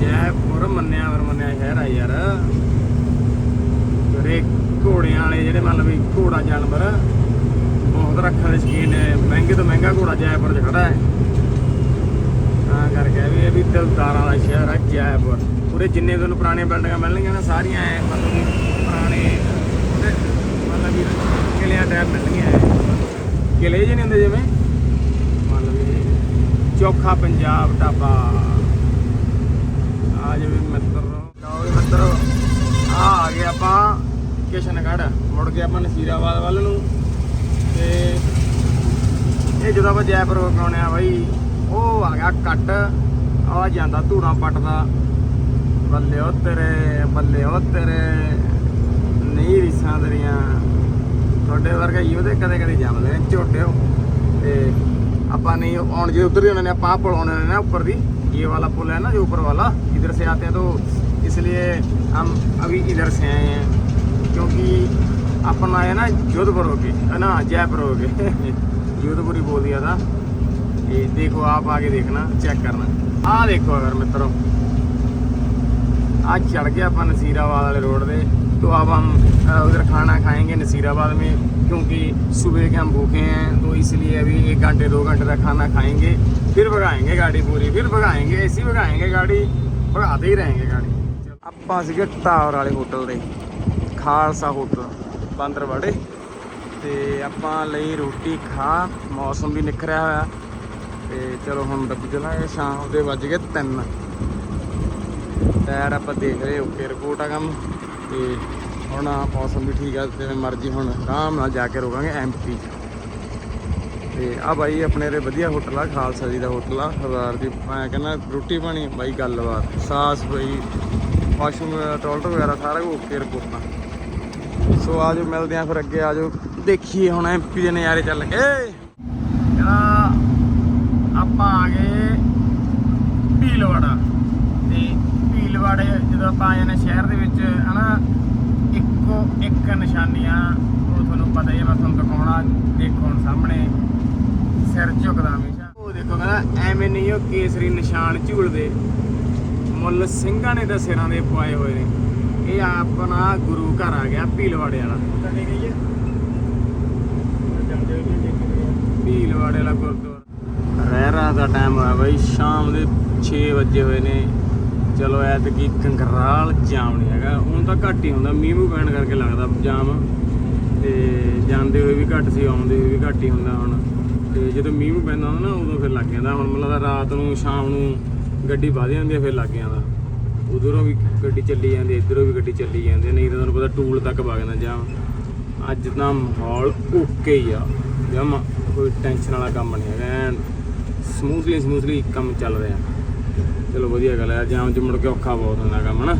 ਜੈਪੁਰ ਮੰਨਿਆ ਵਰ ਮੰਨਿਆ ਸ਼ਹਿਰ ਆ ਯਾਰ। ਜਿਹੜੇ ਘੋੜਿਆਂ ਵਾਲੇ, ਜਿਹੜੇ ਮੰਨ ਲਓ ਵੀ ਘੋੜਾ ਜਾਨਵਰ ਬਹੁਤ ਰੱਖਣ ਦੇ ਸ਼ਕੀਨ ਨੇ ਮਹਿੰਗੇ ਤੋਂ ਮਹਿੰਗਾ ਘੋੜਾ ਜੈਪੁਰ 'ਚ ਖੜਾ ਹੈ। ਤਾਂ ਕਰਕੇ ਵੀ ਇਹ ਵੀ ਦਿਲਦਾਰਾਂ ਦਾ ਸ਼ਹਿਰ ਹੈ, ਜੈਪੁਰ। ਪੂਰੇ ਜਿੰਨੇ ਤੁਹਾਨੂੰ ਪੁਰਾਣੀਆਂ ਬਿਲਡਿੰਗਾਂ ਮਿਲਣਗੀਆਂ ਨਾ ਸਾਰੀਆਂ ਐ ਮਤਲਬ ਕਿ ਪੁਰਾਣੇ ਮਤਲਬ ਵੀ ਕਿਲਿਆਂ ਟਾਈਪ ਮਿਲਣਗੀਆਂ ਕਿਲੇ ਜਿਹੇ ਨਹੀਂ ਹੁੰਦੇ ਜਿਵੇਂ। ਮਤਲਬ ਲਓ ਵੀ ਚੋਖਾ ਪੰਜਾਬ ਢਾਬਾ। ਆ ਜਿਵੇਂ ਮਿੱਤਰ ਲਓ ਵੀ ਮਿੱਤਰੋ, ਆ ਆ ਗਏ ਆਪਾਂ ਕਿਸ਼ਨਗੜ੍ਹ। ਮੁੜ ਕੇ ਆਪਾਂ ਨਸੀਰਾਬਾਦ ਵੱਲ ਨੂੰ। ਤੇ ਇਹ ਜਦੋਂ ਆਪਾਂ ਜੈਪੁਰ ਹੋ ਕੇ ਆਉਣੇ ਆ ਬਾਈ ਉਹ ਆ ਗਿਆ ਕੱਟ ਆ ਜਾਂਦਾ ਧੂੜਾਂ ਪੱਟਦਾ ਬੱਲੇ ਉਹ ਤੇਰੇ ਬੱਲੇ ਉਹ ਤੇਰੇ ਨਹੀਂ ਰਿਸਾਂ ਤੇਰੀਆਂ ਤੁਹਾਡੇ ਵਰਗਾ ਹੀ ਉਹਦੇ ਕਦੇ ਕਦੇ ਜੰਮਦੇ ਨੇ ਝੋਟਿਓ ਤੇ ਆਪਾਂ नहीं और जो उधर ही उन्होंने आप पुल होने ना ऊपर दी ये वाला पुल है ना जो ऊपर वाला इधर से आते हैं तो इसलिए हम अभी इधर से आए हैं क्योंकि अपन आए ना जोधपुर होके है ना जयपुर होके जोधपुर ही बोल दिया था ये देखो आप आगे देखना चेक करना आ देखो अगर मित्रों आज चढ़ गया अपन नसीराबाद वाले रोड पे तो अब हम अ, उधर खाना खाएंगे नसीराबाद में क्योंकि सुबह के हम भूखे हैं तो इसलिए अभी एक घंटे दो घंटे तक खाना खाएंगे फिर भगाएंगे गाड़ी पूरी फिर भगाएंगे ऐसी भगाएंगे गाड़ी भगाते ही रहेंगे गाड़ी ਆਪਾਂ ਸੀਗੇ ਟਾਵਰ ਵਾਲੇ ਹੋਟਲ ਦੇ ਖਾਲਸਾ ਹੋਟਲ ਬਾਂਦਰਵਾੜੇ ਤੇ ਆਪਾਂ ਲਈ ਰੋਟੀ ਖਾ, ਮੌਸਮ ਵੀ ਨਿਖਰਿਆ ਹੋਇਆ। ਤੇ ਚਲੋ ਹੁਣ ਡੱਬ ਚਲਾਂਗੇ ਸ਼ਾਮ ਦੇ ਵੱਜ ਗਏ 3 ਟਾਇਰ ਆਪਾਂ ਦੇਖ ਰਹੇ ਓਕੇ ਰਿਪੋਰਟ ਆ ਕੰਮ। ਤੇ ਹੁਣ ਮੌਸਮ ਵੀ ਠੀਕ ਆ, ਜਿਵੇਂ ਮਰਜ਼ੀ ਹੁਣ ਆਰਾਮ ਨਾਲ ਜਾ ਕੇ ਰੋਕਾਂਗੇ ਐਮਪੀ ਤੇ ਆ ਬਾਈ ਆਪਣੇ ਦੇ ਵਧੀਆ ਹੋਟਲ ਆ, ਖਾਲਸਾ ਜੀ ਦਾ ਹੋਟਲ ਆ ਸਰਦਾਰ ਜੀ ਮੈਂ ਕਹਿੰਦਾ ਰੋਟੀ ਪਾਣੀ, ਬਾਈ ਗੱਲਬਾਤ, ਸਾਸ, ਬਈ, ਵਾਸ਼ਰੂਮ ਟਾਇਲਟ ਵਗੈਰਾ ਸਾਰਾ ਕੁਝ ਓਕੇ ਰਿਪੋਰਟਾਂ ਸੋ ਆਜੋ, ਮਿਲਦੇ ਆ ਫਿਰ ਅੱਗੇ, ਆਜੋ। ਦੇਖੀਏ ਹੁਣ ਐਮਪੀ ਦੇ ਨਜ਼ਾਰੇ ਚੱਲ ਗਏ ਜਿਹੜਾ ਆਪਾਂ ਆ ਗਏ ਭੀਲਵਾੜਾ। ਤੇ ਭੀਲਵਾੜੇ ਜਦੋਂ ਆਪਾਂ ਆਏ ਨੇ ਸ਼ਹਿਰ ਦੇ ਵਿੱਚ, ਹਨਾ, ਇੱਕੋ ਇੱਕ ਨਿਸ਼ਾਨੀਆਂ, ਉਹ ਤੁਹਾਨੂੰ ਪਤਾ ਹੀ ਹੈ ਮੈਂ ਤੁਹਾਨੂੰ ਦਿਖਾਉਣਾ, ਦੇਖੋ ਹੁਣ ਸਾਹਮਣੇ, ਸਿਰ ਝੁਕਦਾ ਹਮੇਸ਼ਾ। ਉਹ ਦੇਖੋ ਕਹਿੰਦਾ, ਐਵੇਂ ਨਹੀਂ ਉਹ ਕੇਸਰੀ ਨਿਸ਼ਾਨ ਝੂਲਦੇ। ਮੁੱਲ ਸਿੰਘਾਂ ਨੇ ਤਾਂ ਸਿਰਾਂ ਦੇ ਪਵਾਏ ਹੋਏ ਨੇ। ਇਹ ਆਪਣਾ ਗੁਰੂ ਘਰ ਆ ਗਿਆ, ਭੀਲਵਾੜੇ ਵਾਲਾ। ਭੀਲਵਾੜੇ ਵਾਲਾ ਗੁਰਦੁਆਰਾ। ਰਹਿ ਰਾਤ ਦਾ ਟਾਈਮ ਹੋਇਆ ਬਈ, ਸ਼ਾਮ ਦੇ 6 ਵਜੇ ਹੋਏ ਨੇ। ਚਲੋ ਐਤਕੀ ਕੰਗਰਾਲ ਜਾਮ ਨਹੀਂ ਹੈਗਾ। ਹੁਣ ਤਾਂ ਘੱਟ ਹੀ ਹੁੰਦਾ, ਮੀਂਹ ਮੂੰਹ ਪੈਣ ਕਰਕੇ ਲੱਗਦਾ ਜਾਮ। ਤੇ ਜਾਂਦੇ ਹੋਏ ਵੀ ਘੱਟ ਸੀ, ਆਉਂਦੇ ਹੋਏ ਵੀ ਘੱਟ ਹੀ ਹੁੰਦਾ ਹੁਣ। ਤੇ ਜਦੋਂ ਮੀਂਹ ਮੂੰਹ ਪੈਂਦਾ ਹੁੰਦਾ ਨਾ, ਉਦੋਂ ਫਿਰ ਲੱਗ ਜਾਂਦਾ। ਹੁਣ ਮਤਲਬ ਰਾਤ ਨੂੰ, ਸ਼ਾਮ ਨੂੰ ਗੱਡੀ ਵਧ ਜਾਂਦੀ ਹੈ ਫਿਰ ਲੱਗ ਜਾਂਦਾ। ਉਧਰੋਂ ਵੀ ਗੱਡੀ ਚੱਲੀ ਜਾਂਦੀ, ਇਧਰੋਂ ਵੀ ਗੱਡੀ ਚੱਲੀ ਜਾਂਦੀ ਨਹੀਂ ਤਾਂ ਤੁਹਾਨੂੰ ਪਤਾ ਟੂਲ ਤੱਕ ਵਗ ਜਾਂਦਾ ਜਾਮ ਅੱਜ ਤਾਂ ਮਾਹੌਲ ਓਕੇ ਹੀ ਆ ਜਮਾ ਕੋਈ ਟੈਨਸ਼ਨ ਵਾਲਾ ਕੰਮ ਨਹੀਂ ਹੈਗਾ, ਐਨ ਸਮੂਥਲੀ ਸਮੂਥਲੀ ਕੰਮ ਚੱਲ ਰਿਹਾ। ਚਲੋ ਵਧੀਆ ਗੱਲ ਹੈ ਜਾਮ ਚ ਮੁੜ ਕੇ ਔਖਾ ਬਹੁਤ ਹੁੰਦਾ ਕੰਮ ਨਾ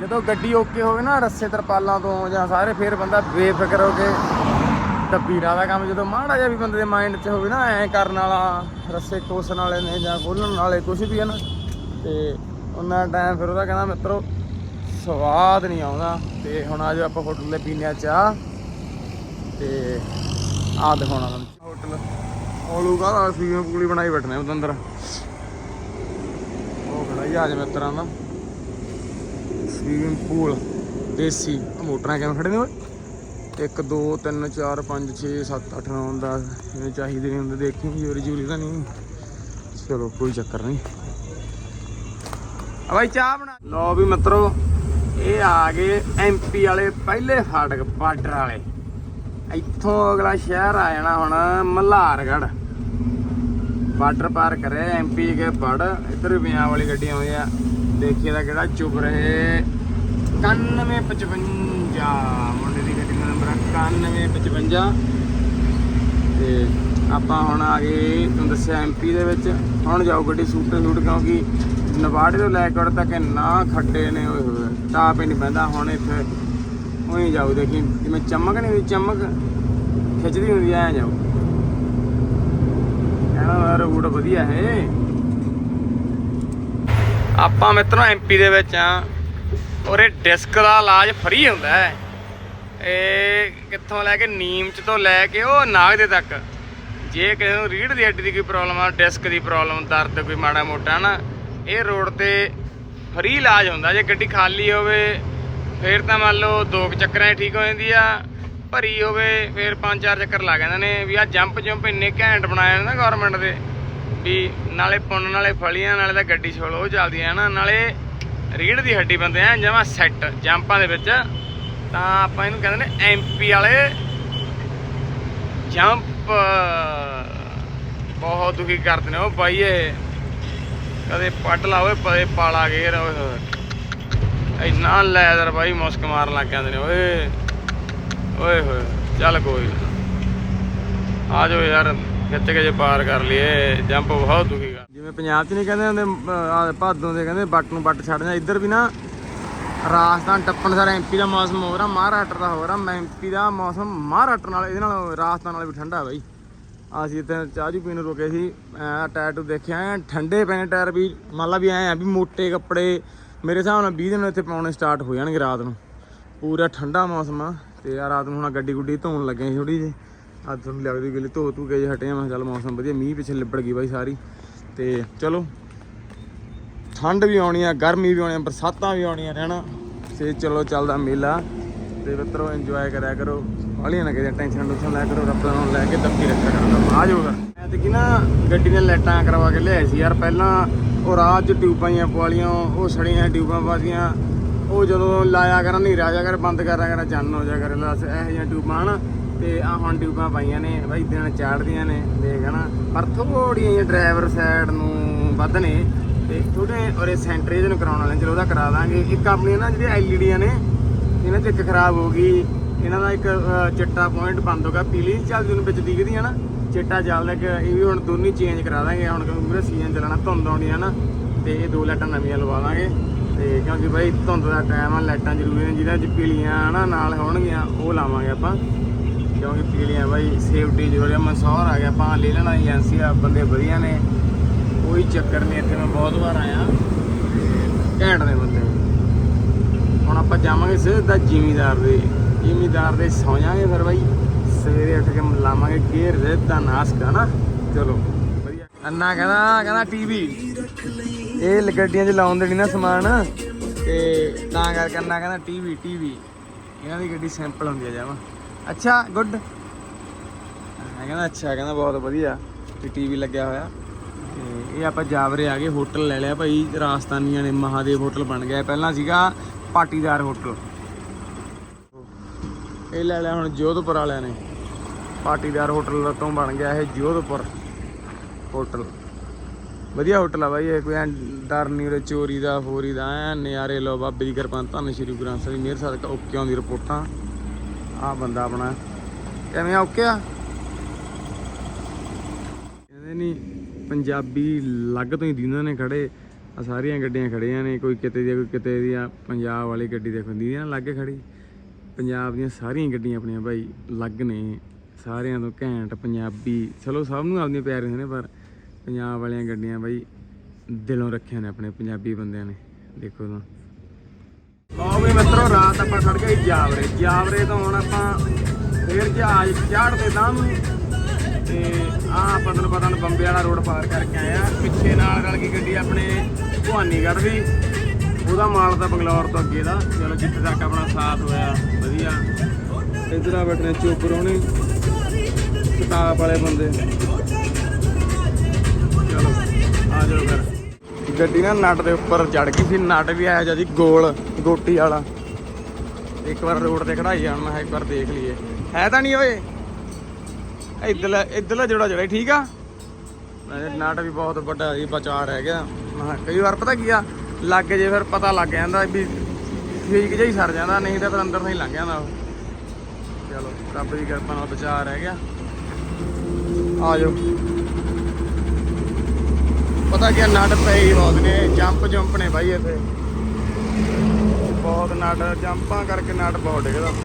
ਜਦੋਂ ਗੱਡੀ ਓਕੇ ਹੋਵੇ ਨਾ, ਰੱਸੇ ਤਰਪਾਲਾਂ ਤੋਂ ਜਾਂ ਸਾਰੇ, ਫੇਰ ਬੰਦਾ ਬੇਫਿਕਰ ਹੋ ਕੇ ਤਬੀਰਾਂ ਦਾ ਕੰਮ, ਜਦੋਂ ਮਾੜਾ ਜਿਹਾ ਵੀ ਬੰਦੇ ਦੇ ਮਾਈਂਡ 'ਚ ਹੋਵੇ ਨਾ, ਐ ਕਰਨ ਵਾਲਾ, ਰੱਸੇ ਕੋਸਣ ਵਾਲੇ ਨੇ ਜਾਂ ਖੋਲਣ ਵਾਲੇ ਕੁਝ ਵੀ ਹੈ ਨਾ, ਤੇ ਉਹਨਾਂ ਟਾਈਮ ਫਿਰ ਉਹਦਾ ਕਹਿੰਦਾ ਮਿੱਤਰੋ, ਸਵਾਦ ਨਹੀਂ ਆਉਂਦਾ। ਤੇ ਹੁਣ ਅੱਜ ਆਪਾਂ ਹੋਟਲ ਦੇ ਪੀਨੇ ਆ ਚਾਹ। ਤੇ ਆ ਦਿਖਾਉਣਾ ਤੁਹਾਨੂੰ। ਹੋਟਲ ਔਲੂਗਾ ਦਾ ਸਵੀਮਿੰਗ ਪੂਲ ਹੀ ਬਣਾਈ ਬੈਠਨੇ ਉਹਦੇ ਅੰਦਰ। ਉਹ ਖੜਾ ਹੀ ਅੱਜ ਮਿੱਤਰਾਂ ਦਾ। ਸਵੀਮਿੰਗ ਪੂਲ ਦੇਸੀ ਮੋਟਰਾਂ ਕਿਵੇਂ ਖੜੇ ਨੇ ਓਏ? 1 2 3 4 5 6 7 8 9 10 ਚਾਹੀਦੇ ਨਹੀਂ ਹੁੰਦੇ, ਦੇਖੀ ਜੋਰੀ ਜੂਰੀ ਤਾਂ ਨਹੀਂ। ਚਲੋ, ਕੋਈ ਚੱਕਰ ਨਹੀਂ। ਭਾਈ ਚਾਹ ਬਣਾ। ਲਓ ਵੀ ਮਿੱਤਰੋ, ਇਹ ਆ ਗਏ ਐਮਪੀ ਵਾਲੇ ਪਹਿਲੇ ਫਾਟਕ, ਬਾਰਡਰ ਵਾਲੇ। ਇੱਥੋਂ ਅਗਲਾ ਸ਼ਹਿਰ ਆ ਜਾਣਾ ਹੁਣ ਮਲਾਰਗੜ ਬਾਰਡਰ ਪਾਰ ਕਰਿਆ ਐਮਪੀ ਕੇ ਬੜ। ਇੱਧਰ ਵਿਆਹ ਵਾਲੀ ਗੱਡੀਆਂ ਆਉਂਦੀਆਂ ਦੇਖੀਏ ਦਾ ਕਿਹੜਾ ਚੁੱਭ ਰਹੇ। 9155 ਮੁੰਡੇ ਦੀ ਗੱਡੀ ਦਾ ਨੰਬਰ 9155 ਤੇ ਆਪਾਂ ਹੁਣ ਆ ਗਏ, ਤੁਹਾਨੂੰ ਦੱਸਿਆ ਐਮਪੀ ਦੇ ਵਿੱਚ। ਹੁਣ ਜਾਓ ਗੱਡੀ ਸੂਟ ਸੂਟ ਕਿਉਂਕਿ ਨਵਾੜੇ ਤੋਂ ਲੈ ਕੇ ਉੜ ਤੱਕ ਇੰਨਾ ਖੱਡੇ ਨੇ, ਓਏ ਹੋਏ ਟਾਪ ਹੀ ਨਹੀਂ ਪੈਂਦਾ। ਹੁਣ ਇੱਥੇ ਉਹੀ ਜਾਓ ਦੇਖੀ, ਜਿਵੇਂ ਚਮਕ ਨਹੀਂ ਹੁੰਦੀ, ਚਮਕ ਖਿੱਚਦੀ ਹੁੰਦੀ, ਐ ਜਾਓ ਕਹਿੰਦਾ ਰੂਟ ਵਧੀਆ ਹੈ। ਆਪਾਂ ਮਿੱਤਰੋ ਐਮਪੀ ਦੇ ਵਿੱਚ ਆ। ਔਰੇ ਡਿਸਕ ਦਾ ਇਲਾਜ ਫਰੀ ਹੁੰਦਾ ਹੈ। ਇਹ ਕਿੱਥੋਂ ਲੈ ਕੇ ਨੀਮਚ ਤੋਂ ਲੈ ਕੇ ਉਹ ਨਾਗ ਦੇ ਤੱਕ। ਜੇ ਕਿਸੇ ਨੂੰ ਰੀੜ ਦੀ ਹੱਡੀ ਦੀ ਕੋਈ ਪ੍ਰੋਬਲਮ ਆ, ਡਿਸਕ ਦੀ ਪ੍ਰੋਬਲਮ ਦਰਦ ਕੋਈ ਮਾੜਾ ਮੋਟਾ ਨਾ ਇਹ ਰੋਡ ਤੇ ਫਰੀ ਇਲਾਜ ਹੁੰਦਾ, ਜੇ ਗੱਡੀ ਖਾਲੀ ਹੋਵੇ, ਫਿਰ ਤਾਂ ਮੰਨ ਲਓ ਦੋ ਕੁ ਚੱਕਰਾਂ ਠੀਕ ਹੋ ਜਾਂਦੀ ਆ, ਭਰੀ ਹੋਵੇ, ਫਿਰ ਪੰਜ ਚਾਰ ਚੱਕਰ ਲੱਗ ਜਾਂਦੇ ਨੇ, ਵੀ ਆ ਜੰਪ ਜੰਪ ਇੰਨੇ ਘੈਂਟ ਬਣਾਏ ਨੇ ਨਾ ਗਵਰਨਮੈਂਟ ਦੇ, ਵੀ ਨਾਲੇ ਪੁੰਨ, ਨਾਲੇ ਫਲੀਆਂ, ਨਾਲੇ ਤਾਂ ਗੱਡੀ ਛੋਲ, ਉਹ ਚੱਲਦੀ ਹੈ ਨਾ, ਨਾਲੇ ਰੀੜ ਦੀ ਹੱਡੀ ਬੰਦੇ ਆ ਜਮਾ ਸੈੱਟ ਜੰਪਾਂ ਦੇ ਵਿੱਚ, ਤਾਂ ਆਪਾਂ ਇਹਨੂੰ ਕਹਿੰਦੇ ਨੇ ਐਮਪੀ ਵਾਲੇ ਜੰਪ ਬਹੁਤ ਦੁਖੀ ਕਰਦੇ ਨੇ, ਉਹ ਬਾਈ ਇਹ। ਕਦੇ ਪੱਟ ਲਾ ਓਏ ਪਦੇ ਪਾਲਾ ਗੇਰ ਓਏ ਇੰਨਾ ਲੈਦਰ ਬਾਈ, ਮੁਸਕ ਮਾਰਨ ਲੱਗ ਜਾਂਦੇ ਨੇ, ਓਏ। ਓਏ ਹੋਏ, ਚੱਲ ਕੋਈ ਨਾ। ਆ ਜਾਓ ਯਾਰ ਖਿੱਚ ਕੇ ਜੇ ਪਾਰ ਕਰ ਲਈਏ, ਜੰਪ ਬਹੁਤ ਦੁਖੀ ਦੁਖੀਗਾ ਜਿਵੇਂ ਪੰਜਾਬ 'ਚ ਨਹੀਂ ਕਹਿੰਦੇ ਹੁੰਦੇ ਭਾਦੋਂ ਦੇ ਕਹਿੰਦੇ, ਬੱਟ ਨੂੰ ਬੱਟ ਛੱਡ ਜਾ ਇੱਧਰ ਵੀ ਨਾ ਰਾਜਸਥਾਨ ਟੱਪਣ ਸਾਰ ਐਮਪੀ ਦਾ ਮੌਸਮ ਹੋ ਰਿਹਾ, ਮਹਾਰਾਸ਼ਟਰ ਦਾ ਹੋ ਰਿਹਾ ਐਮਪੀ ਦਾ ਮੌਸਮ ਮਹਾਰਾਸ਼ਟਰ ਨਾਲ, ਇਹਦੇ ਨਾਲ ਰਾਜਸਥਾਨ ਨਾਲ ਵੀ ਠੰਡਾ ਬਾਈ। ਅਸੀਂ ਇੱਥੇ ਚਾਹ ਚੂਹ ਪੀਣ ਨੂੰ ਰੁਕੇ ਸੀ। ਐ ਟਾਇਰ ਟੂ ਦੇਖਿਆ ਐ ਠੰਡੇ ਪਏ ਟਾਇਰ ਵੀ, ਮੰਨ ਲਾ ਵੀ ਐ ਆ ਵੀ ਮੋਟੇ ਕੱਪੜੇ, ਮੇਰੇ ਹਿਸਾਬ ਨਾਲ 20 ਦਿਨ ਇੱਥੇ ਪਾਉਣੇ ਸਟਾਰਟ ਹੋ ਜਾਣਗੇ ਰਾਤ ਨੂੰ। ਪੂਰਾ ਠੰਡਾ ਮੌਸਮ ਆ ਤੇ ਆ ਰਾਤ ਨੂੰ ਹੁਣ ਗੱਡੀ ਗੁੱਡੀ ਧੋਣ ਲੱਗੇ ਸੀ ਥੋੜੀ ਜਿਹੀ। ਅੱਜ ਤੁਹਾਨੂੰ ਲੱਗਦੀ ਗੱਲ ਧੋ ਧੂ ਕੇ ਜੇ ਹਟੇ ਆ, ਮੈਂ ਕਿਹਾ ਚੱਲ ਮੌਸਮ ਵਧੀਆ, ਮੀਂਹ ਪਿੱਛੇ ਲਿਬੜ ਗਈ ਬਾਈ ਸਾਰੀ। ਤੇ ਚਲੋ, ਠੰਡ ਵੀ ਆਉਣੀ ਆ, ਗਰਮੀ ਵੀ ਆਉਣੀ ਆ, ਬਰਸਾਤਾਂ ਵੀ ਆਉਣੀਆਂ ਰਹਿਣਾ। ਹਨਾ ਤੇ ਚਲੋ ਚੱਲਦਾ ਮੇਲਾ, ਤੇ ਮਿੱਤਰੋ ਇੰਜੋਏ ਕਰਿਆ ਕਰੋ। ਵਾਲੀਆਂ ਨਾ ਕਿਤੇ ਟੈਨਸ਼ਨ ਟੈਨਸ਼ਨ ਲੈ ਕਰੋ, ਰੱਬ ਨੂੰ ਲੈ ਕੇ ਦੱਬੀ ਰੱਖਿਆ ਕਰੋ ਆ ਜਾਊਗਾ। ਮੈਂ ਤੇ ਕੀ ਨਾ ਗੱਡੀ ਦੀਆਂ ਲਾਈਟਾਂ ਕਰਵਾ ਕੇ ਲਿਆਏ ਸੀ ਯਾਰ, ਪਹਿਲਾਂ ਉਹ ਰਾਹ 'ਚ ਟਿਊਬਾਂ ਹੀ ਪਵਾਲੀਆਂ ਉਹ ਸੜੀਆਂ ਟਿਊਬਾਂ ਪਾਦੀਆਂ ਉਹ ਜਦੋਂ ਲਾਇਆ ਕਰਾਂ ਨਹੀਂ ਰਾਜਾ ਕਰ, ਬੰਦ ਕਰਿਆ ਕਰ, ਚੰਨ ਹੋ ਜਾ ਕਰ, ਬਸ ਇਹੋ ਜਿਹੀਆਂ ਟਿਊਬਾਂ ਹਨ, ਤੇ ਆ ਹੁਣ ਟਿਊਬਾਂ ਪਾਈਆਂ ਨੇ, ਬਾਈ ਦਿਨ ਚਾੜਦੀਆਂ ਨੇ, ਦੇਖ ਹਨਾ। ਪਰ ਥੋੜੀਆਂ ਜਿਹੀਆਂ ਡਰਾਈਵਰ ਸਾਈਡ ਨੂੰ ਵੱਧ ਨੇ, ਤੇ ਥੋੜੇ ਔਰ ਸੈਂਟਰ ਇਹਦੇ ਨੂੰ ਕਰਾਉਣ ਵਾਲੇ ਚਲੋ ਉਹਦਾ ਕਰਾ ਦਾਂਗੇ ਇੱਕ ਆਪਣੀਆਂ ਨਾ ਜਿਹੜੀਆਂ ਐਲਈਡੀਆਂ ਨੇ, ਇਹਨਾਂ 'ਚ ਇੱਕ ਖਰਾਬ ਹੋ ਗਈ। ਇਹਨਾਂ ਦਾ ਇੱਕ ਚਿੱਟਾ ਪੁਆਇੰਟ ਬੰਦ ਹੋ ਗਿਆ। ਪੀਲੀ ਚੱਲਦੀ ਉਹਨੂੰ ਵਿੱਚ ਦਿਖਦੀ ਹੈ ਨਾ, ਚਿੱਟਾ ਚੱਲਦਾ ਕਿ ਇਹ ਵੀ ਹੁਣ ਦੋਨੇ ਚੇਂਜ ਕਰਾ ਦਾਂਗੇ। ਹੁਣ ਕਿਉਂਕਿ ਮੇਰੇ ਸੀਜ਼ਨ ਚੱਲਣਾ, ਧੁੰਦ ਆਉਣੀ ਹੈ ਨਾ, ਤੇ ਇਹ ਦੋ ਲਾਈਟਾਂ ਨਵੀਆਂ ਲਵਾ ਦਾਂਗੇ। ਤੇ ਕਿਉਂਕਿ ਬਾਈ ਧੁੰਦ ਦਾ ਟਾਈਮ ਆ, ਲਾਈਟਾਂ ਜ਼ਰੂਰੀ ਨੇ ਜਿਹਨਾਂ 'ਚ ਪੀਲੀਆਂ ਹਨਾ ਨਾਲ ਹੋਣਗੀਆਂ, ਉਹ ਲਾਵਾਂਗੇ ਆਪਾਂ। ਕਿਉਂਕਿ ਪੀਲੀਆਂ ਬਾਈ ਸੇਫਟੀ ਜ਼ਰੂਰੀ ਆ, ਮਨਸੌਰ ਆ ਗਿਆ ਆਪਾਂ, ਲੈ ਲੈਣਾ ਏਜੰਸੀ ਆ, ਬੰਦੇ ਵਧੀਆ ਨੇ। ਕੋਈ ਚੱਕਰ ਨਹੀਂ, ਇੱਥੇ ਮੈਂ ਬਹੁਤ ਵਾਰ ਆਇਆ। ਘੈਂਟ ਨੇ ਬੰਦੇ। ਹੁਣ ਆਪਾਂ ਜਾਵਾਂਗੇ ਸਿੱਧਾ ਜ਼ਿਮੀਦਾਰ ਦੇ। ਜ਼ਿਮੀਦਾਰ ਦੇ ਸੌ ਜਾਾਂਗੇ ਫਿਰ ਬਾਈ। ਸਵੇਰੇ ਉੱਠ ਕੇ ਲਾਵਾਂਗੇ ਗੇਰ ਸਿੱਧਾ ਨਾਸਕਾ ਨਾ ਚਲੋ, ਵਧੀਆ। ਅੰਨਾ ਕਹਿੰਦਾ ਕਹਿੰਦਾ ਟੀਵੀ ਇਹ ਗੱਡੀਆਂ 'ਚ ਲਾਉਣ ਦੇਣੀ ਨਾ ਸਮਾਨ। ਤੇ ਤਾਂ ਕਰਕੇ ਅੰਨਾ ਕਹਿੰਦਾ ਟੀਵੀ ਟੀਵੀ ਇਹਨਾਂ ਦੀ ਗੱਡੀ ਸੈਂਪਲ ਹੁੰਦੀ ਆ, ਜਾਵਾ। ਅੱਛਾ ਗੁੱਡ ਕਹਿੰਦਾ, ਅੱਛਾ, ਕਹਿੰਦਾ ਬਹੁਤ ਵਧੀਆ। ਤੇ ਟੀਵੀ ਲੱਗਿਆ ਹੋਇਆ। ਤੇ ਇਹ ਆਪਾਂ ਜਾਵਰੇ ਆ ਗਏ, ਹੋਟਲ ਲੈ ਲਿਆ ਭਾਈ। ਰਾਜਸਥਾਨੀਆਂ ਨੇ ਮਹਾਦੇਵ ਹੋਟਲ ਬਣ ਗਿਆ। ਪਹਿਲਾਂ ਸੀਗਾ ਪਾਟੀਦਾਰ ਹੋਟਲ। ਇਹ ਲੈ ਲਿਆ ਹੁਣ ਜੋਧਪੁਰ ਵਾਲਿਆਂ ਨੇ। ਪਾਟੀਦਾਰ ਹੋਟਲ ਤੋਂ ਬਣ ਗਿਆ ਇਹ ਜੋਧਪੁਰ ਹੋਟਲ। ਵਧੀਆ ਹੋਟਲ ਆ ਬਾਈ ਇਹ, ਕੋਈ ਐਂ ਡਰ ਨਹੀਂ ਉਰੇ ਚੋਰੀ ਦਾ, ਫੋਰੀ ਦਾ, ਐ ਨਜ਼ਾਰੇ ਲੋ ਬਾਬੇ ਦੀ ਕਿਰਪਾ ਧੰਨ ਸ਼੍ਰੀ ਗੁਰੂ ਗ੍ਰੰਥ ਸਾਹਿਬ ਦੀ ਮਿਹਰ ਓਕੇ ਆਉਂਦੀ ਰਿਪੋਰਟਾਂ। ਆ ਬੰਦਾ ਆਪਣਾ। ਕਿਵੇਂ ਆ, ਓਕੇ ਆ? ਕਹਿੰਦੇ ਨਹੀਂ ਪੰਜਾਬੀ ਲੱਗ ਤੋਂ ਹੀ ਦਿੰਦੇ ਨੇ ਖੜੇ। ਆ ਸਾਰੀਆਂ ਗੱਡੀਆਂ ਖੜੀਆਂ ਨੇ, ਕੋਈ ਕਿਤੇ ਦੀ ਕੋਈ ਕਿਤੇ ਦੀ ਆ ਪੰਜਾਬ ਵਾਲੀ ਗੱਡੀ ਦੇਖੋ ਦੀ ਨਾ ਲੱਗੇ ਖੜੀ। ਪੰਜਾਬ ਦੀਆਂ ਸਾਰੀਆਂ ਗੱਡੀਆਂ ਆਪਣੀਆਂ ਭਾਈ ਲੱਗ ਨੇ। ਸਾਰਿਆਂ ਤੋਂ ਘੈਂਟ ਪੰਜਾਬੀ। ਚਲੋ ਸਭ ਨੂੰ ਆਪਦੀਆਂ ਪਿਆਰੀਆਂ ਨੇ, ਪਰ ਪੰਜਾਬ ਵਾਲੀਆਂ ਗੱਡੀਆਂ ਬਾਈ ਦਿਲੋਂ ਰੱਖਿਆ ਨੇ ਆਪਣੇ ਪੰਜਾਬੀ ਬੰਦਿਆਂ ਨੇ। ਦੇਖੋ ਤਾਂ। ਆਓ ਵੀ ਮਿੱਤਰੋ, ਰਾਤ ਆਪਾਂ ਖੜ ਗਏ ਜਾਵਰੇ। ਜਾਵਰੇ ਤੋਂ ਹੁਣ ਆਪਾਂ ਫੇਰ ਜਹਾਜ਼ ਚੜ੍ਹਦੇ ਤਾਂ ਨੂੰ। ਤੇ ਆ ਆਪਾਂ ਤੁਹਾਨੂੰ ਪਤਾ ਨਾ ਬੰਬੇ ਵਾਲਾ ਰੋਡ ਪਾਰ ਕਰਕੇ ਆਇਆ ਪਿੱਛੇ ਨਾਲ ਰਲ ਗਈ ਗੱਡੀ ਆਪਣੇ ਭਵਾਨੀਗੜ੍ਹ ਦੀ। ਉਹਦਾ ਮਾਲ ਤਾਂ ਬੰਗਲੌਰ ਤੋਂ ਅੱਗੇ ਦਾ। ਚਲੋ ਜਿੱਥੇ ਤੱਕ ਆਪਣਾ ਸਾਥ ਹੋਇਆ। ਵਧੀਆ ਇਧਰ ਆ ਬੈਠੇ ਚੋਪਰ ਉਹਨੇ ਕਿਤਾਬ ਵਾਲੇ ਬੰਦੇ। ਚਲੋ, ਆ ਜਾਓ ਫਿਰ। ਗੱਡੀ ਨਾ ਨਟ ਦੇ ਉੱਪਰ ਚੜ ਗਈ ਸੀ। ਨਟ ਵੀ ਆਇਆ ਜਦੀ ਗੋਲ, ਗੋਟੀ ਵਾਲਾ। ਇੱਕ ਵਾਰ ਰੋਡ ਤੇ ਖੜਾਈ ਜਾਣ, ਮੈਂ ਇੱਕ ਵਾਰ ਦੇਖ ਲਈਏ। ਹੈ ਤਾਂ ਨਹੀਂ ਓਏ? ਇਧਰਲਾ ਇਧਰਲਾ ਜੋੜਾ ਜਿਹੜਾ ਠੀਕ ਆ? ਮੈਂ ਨਟ ਵੀ ਬਹੁਤ ਵੱਡਾ ਜੀ ਬਚਾ ਰਹਿ ਗਿਆ। ਮੈਂ ਕਿਹਾ ਕਈ ਵਾਰ ਪਤਾ ਕੀ ਆ, ਲੱਗ ਜੇ ਫਿਰ ਪਤਾ ਲੱਗ ਜਾਂਦਾ ਵੀ ਠੀਕ ਜਿਹਾ ਹੀ ਸਰ ਜਾਂਦਾ ਨਹੀਂ ਤਾਂ ਫਿਰ ਅੰਦਰ ਨਹੀਂ ਲੰਘ ਜਾਂਦਾ ਉਹ। ਚਲੋ ਰੱਬ ਦੀ ਕਿਰਪਾ ਨਾਲ ਬਚਾ ਰਹਿ ਗਿਆ। ਆ ਜਾਓ। ਪਤਾ ਕੀ ਆ, ਨਟ ਪਏ ਬਹੁਤ ਨੇ ਜੰਪ ਜੰਪ ਨੇ ਬਾਈ ਇੱਥੇ। ਬਹੁਤ ਨਟ ਜੰਪਾਂ ਕਰਕੇ ਨਟ ਬਹੁਤ ਡਿੱਗਦਾ।